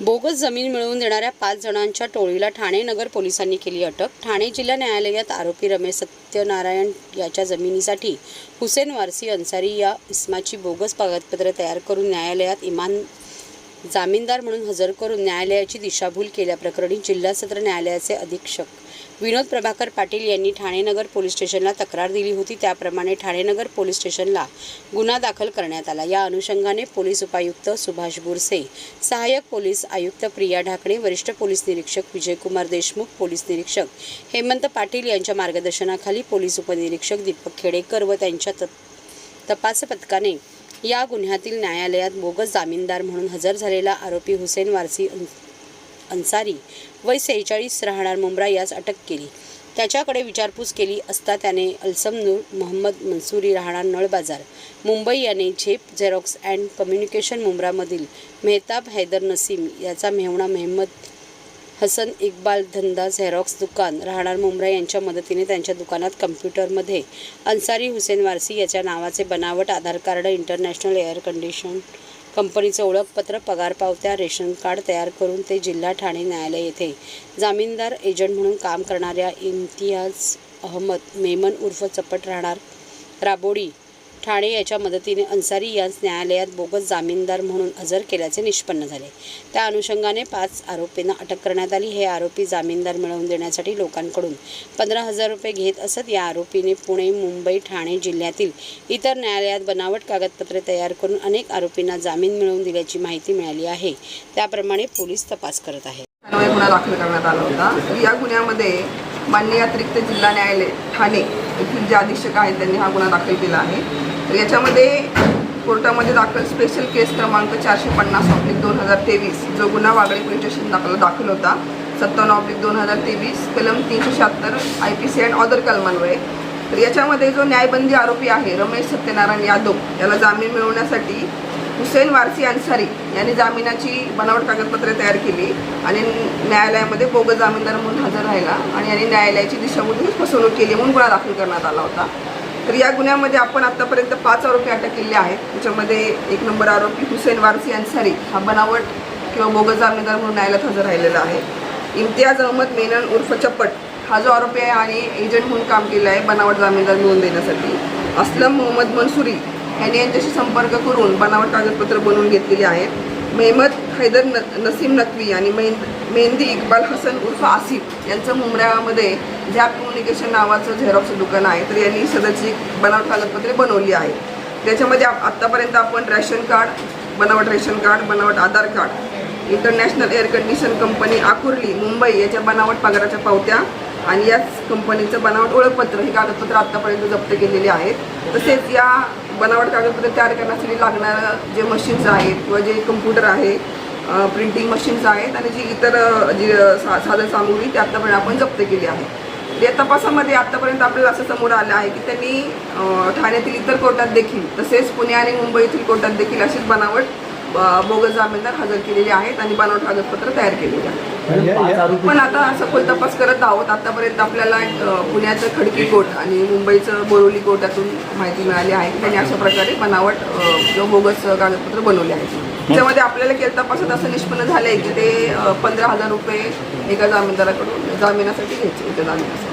Bogus जमीन मिळवून देणाऱ्या पाच जणांच्या टोळीला ठाणे नगर पोलिसांनी केली अटक. ठाणे जिल्हा न्यायालयात आरोपी रमेश सत्यनारायण याच्या जमिनीसाठी हुसेन वारसी अन्सारी या इस्माची बोगस कागदपत्रे तयार करून न्यायालयात इमान जामीनदार म्हणून हजर करून न्यायालयाची दिशाभूल केल्याप्रकरणी जिल्हा सत्र न्यायालयाचे अधीक्षक विनोद प्रभाकर पाटील यांनी ठाणेनगर पोलीस स्टेशनला तक्रार दिली होती. त्याप्रमाणे ठाणेनगर पोलीस स्टेशनला गुन्हा दाखल करण्यात आला. या अनुषंगाने पोलीस उपायुक्त सुभाष बुरसे सहाय्यक पोलीस आयुक्त प्रिया ढाकणे वरिष्ठ पोलीस निरीक्षक विजयकुमार देशमुख पोलीस निरीक्षक हेमंत पाटील यांच्या मार्गदर्शनाखाली पोलीस उपनिरीक्षक दीपक खेडेकर व त्यांच्या त तपास पथकाने या गुन्ह्यातील न्यायालयात बोगस जामीनदार म्हणून हजर झालेला आरोपी हुसेन वारसी अन्सारी. वय सेहेचाळीस राहणार मुंब्रा यास अटक केली. त्याच्याकडे विचारपूस केली असता त्याने अल्समनूर मोहम्मद मनसुरी राहणार नळबाजार मुंबई याने झेप झेरॉक्स अँड कम्युनिकेशन मुंब्रामधील मेहताब हैदर नसीम याचा मेहणा मेहम्मद हसन इक्बाल धंदा झेरॉक्स दुकान राहणार मुंब्रा यांच्या मदतीने त्यांच्या दुकानात कम्प्युटरमध्ये. अन्सारी हुसेन वारसी याच्या नावाचे बनावट Aadhaar card international air condition कंपनीचं ओळखपत्र पगार पावत्या रेशन कार्ड तयार करून ते जिल्हा ठाणे न्यायालय येथे. जामीनदार एजंट म्हणून काम करणाऱ्या इम्तियाज अहमद मेमन उर्फ चपट राहणार. राबोडी ठाणे याच्या मदतीने अन्सारी यास न्यायालयात बोगस जामीनदार म्हणून हजर केल्याचे निष्पन्न झाले. त्या अनुषंगाने पाच आरोपींना अटक करण्यात आली. हे आरोपी जामीनदार मिळवून देण्यासाठी लोकांकडून पंधरा हजार रुपये घेत असत. या आरोपीने पुणे मुंबई ठाणे जिल्ह्यातील इतर न्यायालयात बनावट कागदपत्रे तयार करून अनेक आरोपींना जामीन मिळवून दिल्याची माहिती मिळाली आहे. त्याप्रमाणे पोलीस तपास करत आहेत गुन्हा दाखल करण्यात आला होता. या गुन्ह्यामध्ये माननीय अतिरिक्त जिल्हा न्यायालय ठाणे येथील जे अधीक्षक आहेत त्यांनी हा गुन्हा दाखल केला आहे. याच्यामध्ये कोर्टामध्ये दाखल स्पेशल केस क्रमांक चारशे पन्नास ऑब्लिक दोन हजार तेवीस जो गुन्हा वागळे पोलीस स्टेशन दाखल दाखल होता. सत्तावन्न ऑब्लिक दोन हजार तेवीस कलम तीनशे शहात्तर I P C and other कलमान्वये तर याच्यामध्ये जो न्यायबंदी आरोपी आहे रमेश सत्यनारायण यादव याला जामीन मिळवण्यासाठी हुसेन वारसी अन्सारी यांनी जामिनाची बनावट कागदपत्रे तयार केली आणि न्यायालयामध्ये बोगस जामीनदार म्हणून हजर राहिला आणि यांनी न्यायालयाची दिशाभूल फसवणूक केली म्हणून गुन्हा दाखल करण्यात आला होता. तर या गुन्ह्यामध्ये आपण आतापर्यंत पाच आरोपी अटक केले आहेत. त्याच्यामध्ये एक नंबर आरोपी हुसेन वारसी अन्सारी हा बनावट किंवा बोगस जामीनदार म्हणून न्यायालयात हजर राहिलेला आहे. इम्तियाज अहमद मेनन उर्फ चप्पट हा जो आरोपी आहे आणि एजंट म्हणून काम केलं आहे बनावट जामीनदार मिळवून देण्यासाठी. असलम मोहम्मद मनसुरी यांनी यांच्याशी संपर्क करून बनावट कागदपत्र बनवून घेतलेली आहेत. मेहमद हैदर न नसीम नकवी आणि मेहंद मेहंदी इक्बाल हसन उर्फ आसिफ यांचं मुंबऱ्यामध्ये झॅप कम्युनिकेशन नावाचं झेरॉक्सचं दुकान आहे. तर यांनी सदरची बनावट कागदपत्रे बनवली आहेत. त्याच्यामध्ये आत्तापर्यंत आपण रॅशन कार्ड बनावट रेशन कार्ड बनावट Aadhaar card international air condition company Akurli Mumbai याच्या बनावट पगाराच्या पावत्या आणि याच कंपनीचं बनावट ओळखपत्र हे कागदपत्र आत्तापर्यंत जप्त केलेले आहेत. तसेच या बनावट कागदपत्र तयार करण्यासाठी लागणारं जे मशीन्स आहेत किंवा जे कम्प्युटर आहे प्रिंटिंग मशीन्स आहेत आणि जी इतर जी सा साधन सामुग्री ते आत्तापर्यंत आपण जप्त केली आहे. या तपासामध्ये आत्तापर्यंत आपल्याला असं समोर आलं आहे की त्यांनी ठाण्यातील इतर कोर्टात देखील तसेच पुणे आणि मुंबईतील कोर्टात देखील अशीच बनावट बोगस जामीनदार हजर केलेले आहेत आणि बनावट कागदपत्र तयार केलेली आहेत. पण आता सखोल तपास करत आहोत. आतापर्यंत आपल्याला पुण्याचं खडकी कोर्ट आणि मुंबईचं बोरोली कोर्टातून माहिती मिळाली आहे. की त्यांनी अशा प्रकारे बनावट किंवा बोगस कागदपत्र बनवले आहेत. त्याच्यामध्ये आपल्याला केलं तपासात असं निष्पन्न झालं आहे की ते पंधरा हजार रुपये एका जामीनदाराकडून जामिनासाठी घ्यायचे एका जामिनासाठी.